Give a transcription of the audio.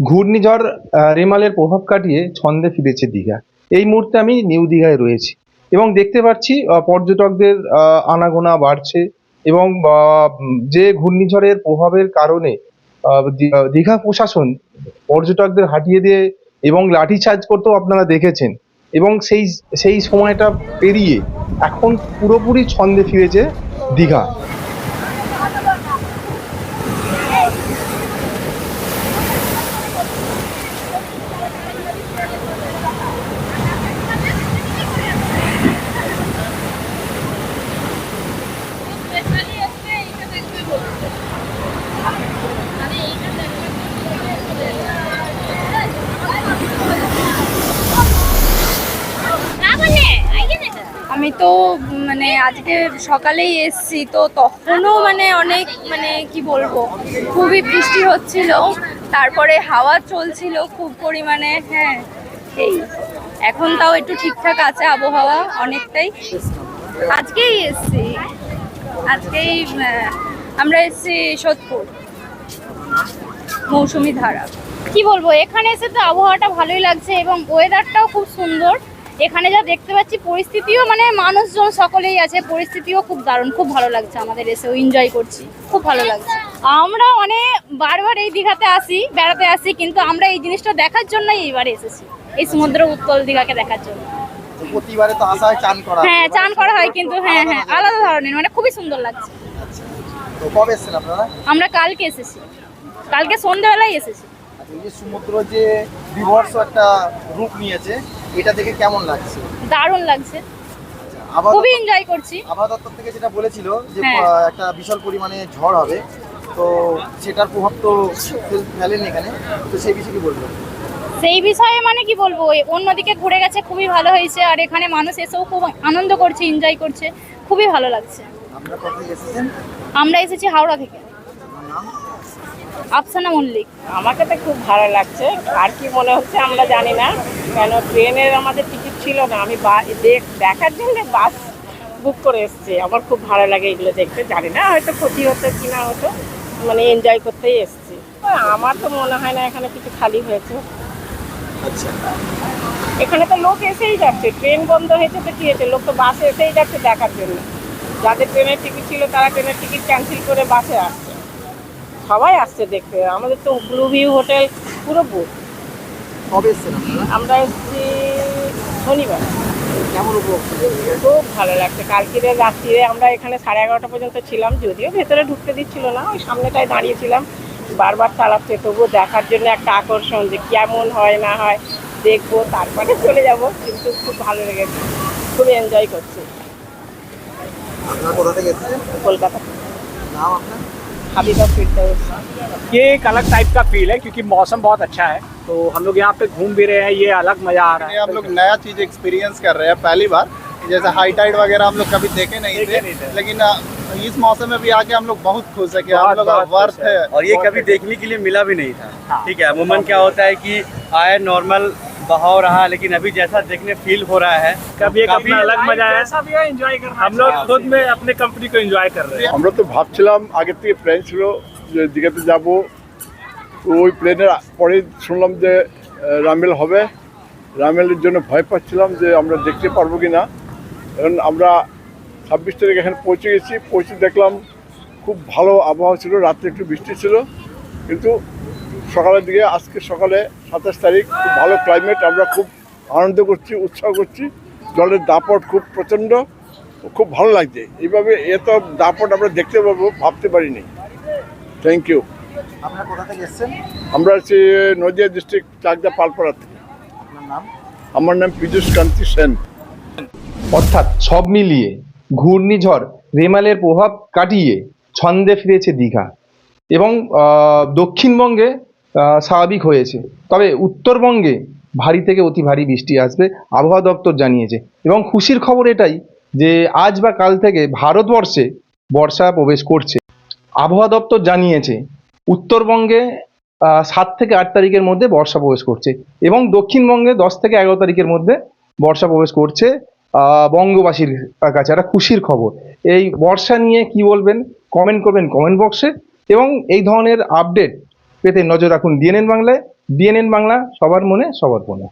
ঘূর্ণিঝড় রেমালের প্রভাব কাটিয়ে ছন্দে ফিরেছে দীঘা। এই মুহূর্তে আমি নিউ দীঘায় রয়েছি এবং দেখতে পাচ্ছি পর্যটকদের আনাগোনা বাড়ছে এবং যে ঘূর্ণিঝড়ের প্রভাবের কারণে দীঘা প্রশাসন পর্যটকদের হাঁটিয়ে দিয়ে এবং লাঠি লাঠিচার্জ করতেও আপনারা দেখেছেন এবং সেই সেই সময়টা পেরিয়ে এখন পুরোপুরি ছন্দে ফিরেছে দীঘা। আমি তো মানে আজকে সকালেই এসছি, তো তখনও মানে অনেক মানে কি বলব, খুবই বৃষ্টি হচ্ছিল, তারপরে হাওয়া চলছিল খুব পরিমাণে হ্যাঁ এই, এখন তাও একটু ঠিকঠাক আছে আবহাওয়া অনেকটাই। আজকেই এসছি, আজকেই আমরা এসছি সোদপুর, মৌসুমি ধারা। কি বলব, এখানে এসে তো আবহাওয়াটা ভালোই লাগছে এবং ওয়েদারটাও খুব সুন্দর। এখানে যা দেখতে পাচ্ছি পরিস্থিতিও মানে মানুষজন সকলেই আছে পরিস্থিতিও খুব দারুণ খুব ভালো লাগছে আমাদের এসেও এনজয় করছি খুব ভালো লাগছে। আমরা অনেক বারবার এই দীঘাতে আসি বেড়াতে আসি কিন্তু আমরা এই জিনিসটা দেখার জন্যই এইবারে এসেছি এই সমুদ্র উত্তল দীঘাকে দেখার জন্য। প্রতিবারে তো আসা হয় চান করা হ্যাঁ। চান করা হয় কিন্তু হ্যাঁ হ্যাঁ আলাদা ধরনের মানে খুবই সুন্দর লাগছে। তো কবে এসেছেন আপনারা? আমরা কালকে এসেছি কালকে সন্ধ্যাবেলায় এসেছি। আচ্ছা, এই যে সমুদ্র যে বিভৎস একটা রূপ নিয়েছে এটা দেখে কেমন লাগছে? দারুণ লাগছে। খুবই এনজয় করছি। আবহাওয়া দপ্তর থেকে যেটা বলেছিল যে হ্যাঁ। একটা বিশাল পরিমাণে ঝড় হবে তো সেটার প্রভাব তো ফেল- ফেলেনি এখানে। তো সেই বিষয়ে কি বলবেন সেই বিষয়ে মানে কি বলব অন্যদিকে ঘুরে গেছে খুবই ভালো হয়েছে আর এখানে মানুষ এসেও খুব আনন্দ করছে এনজয় করছে খুবই ভালো লাগছে। আমরা এসেছি হাওড়া থেকে। আফসানা মল্লিক। আমাকে তো খুব ভালো লাগছে। আর কি মনে হচ্ছে আমরা জানি না। কেন ট্রেনের আমাদের টিকিট ছিল না। আমি বা- দেখ দেখার জন্য বাস বুক করে এসেছি। আমার খুব ভালো লাগে এগুলো দেখতে। জানি না হয়তো ক্ষতি হতো কি না হতো। মানে এনজয় করতেই এসেছি। আমার তো মনে হয় না এখানে কিছু খালি হয়েছে। আচ্ছা। এখানে তো লোক এসেই যাচ্ছে। ট্রেন বন্ধ হয়েছে তো কি হয়েছে? লোক তো বাসে এসেই যাচ্ছে দেখার জন্য। যাদের ট্রেনের টিকিট ছিল তারা ট্রেনের টিকিট ক্যান্সেল করে বাসে আসছে। সবাই আসছে দেখতে। আমাদের তো ব্লু ভিউ হোটেল পুরো বুক। কবে এসেছেন আমরা এসেছি শনিবার। কেমন উপভোগ খুব ভালো লাগছে। কালকের রাত্রিরে আমরা এখানে সাড়ে এগারোটা পর্যন্ত ছিলাম যদিও ভেতরে ঢুকতে দিচ্ছিল না ওই সামনেটায় দাঁড়িয়েছিলাম। বারবার চালাচ্ছে তবুও দেখার জন্য একটা আকর্ষণ যে কেমন হয় না হয় দেখব তারপরে চলে যাব কিন্তু খুব ভালো লেগেছে। খুব এনজয় করছি। কলকাতা। নাম আপনার? अभी का फील है ये एक अलग टाइप का फील है क्योंकि मौसम बहुत अच्छा है। तो हम लोग यहाँ पे घूम भी रहे हैं ये अलग मज़ा आ रहा है। हम लोग नया चीज़ एक्सपीरियंस कर रहे हैं पहली बार। जैसे हाई टाइड वगैरह हम लोग कभी देखे नहीं देखे थे, नहीं थे। लेकिन इस मौसम में भी आके हम लोग बहुत खुश है कि हम लोग वर्थ है। और ये कभी देखने के लिए मिला भी नहीं था। हाँ। ठीक है अमूमन हाँ। क्या होता है कि आए नॉर्मल बहाव रहा लेकिन अभी जैसा देखने फील हो रहा है कभी एक अपना अलग मजा है भी है एंजॉय करना हम लोग खुद में अपने कंपनी को एंजॉय कर रहे हैं আমরা তো ভাবছিলাম আগের থেকে প্ল্যান ছিল যে দীঘাতে যাব তো ওই প্লেনের পরে শুনলাম যে আহ, রামেল হবে রামেলের জন্য ভয় পাচ্ছিলাম যে আমরা দেখতে পারবো কি না এখন আমরা ছাব্বিশ তারিখ এখানে পৌঁছে গেছি পৌঁছে দেখলাম খুব ভালো আবহাওয়া ছিল রাত্রে একটু বৃষ্টি ছিল কিন্তু সকালের দিকে আজকে সকালে সাতাশ তারিখ খুব ভালো ক্লাইমেট আমরা খুব আনন্দ করছি উৎসাহ করছি। জলের দাপট খুব প্রচণ্ড খুব ভালো লাগছে। এইভাবে এত দাপট আমরা দেখতে পাবো ভাবতে পারিনি। থ্যাংক ইউ আপনারা কোথা থেকে এসেছেন? আমরা আছি নদিয়া ডিস্ট্রিক্ট চাকদা পালপাড়া থেকে। আমার নাম পীযুষ কান্তি সেন। অর্থাৎ সব মিলিয়ে ঘূর্ণিঝড় রেমালের প্রভাব কাটিয়ে ছন্দে ফিরেছে দীঘা। এবং দক্ষিণবঙ্গে স্বাভাবিক হয়েছে। তবে উত্তরবঙ্গে ভারী থেকে অতি ভারী বৃষ্টি আসবে, আবহাওয়া দপ্তর জানিয়েছে। এবং খুশির খবর এটাই যে আজ বা কাল থেকে ভারতবর্ষে বর্ষা প্রবেশ করছে। আবহাওয়া দপ্তর জানিয়েছে, উত্তরবঙ্গে সাত থেকে আট তারিখের মধ্যে বর্ষা প্রবেশ করছে এবং দক্ষিণবঙ্গে দশ থেকে এগারো তারিখের মধ্যে বর্ষা প্রবেশ করছে। বঙ্গবাসীর কাছে একটা খুশির খবর। এই বর্ষা নিয়ে কি বলবেন? কমেন্ট করবেন কমেন্ট বক্সে এবং এই ধরনের আপডেট পেতে নজর রাখুন ডিএনএন বাংলায়। ডিএনএন বাংলা সবার মনে সবার মনে।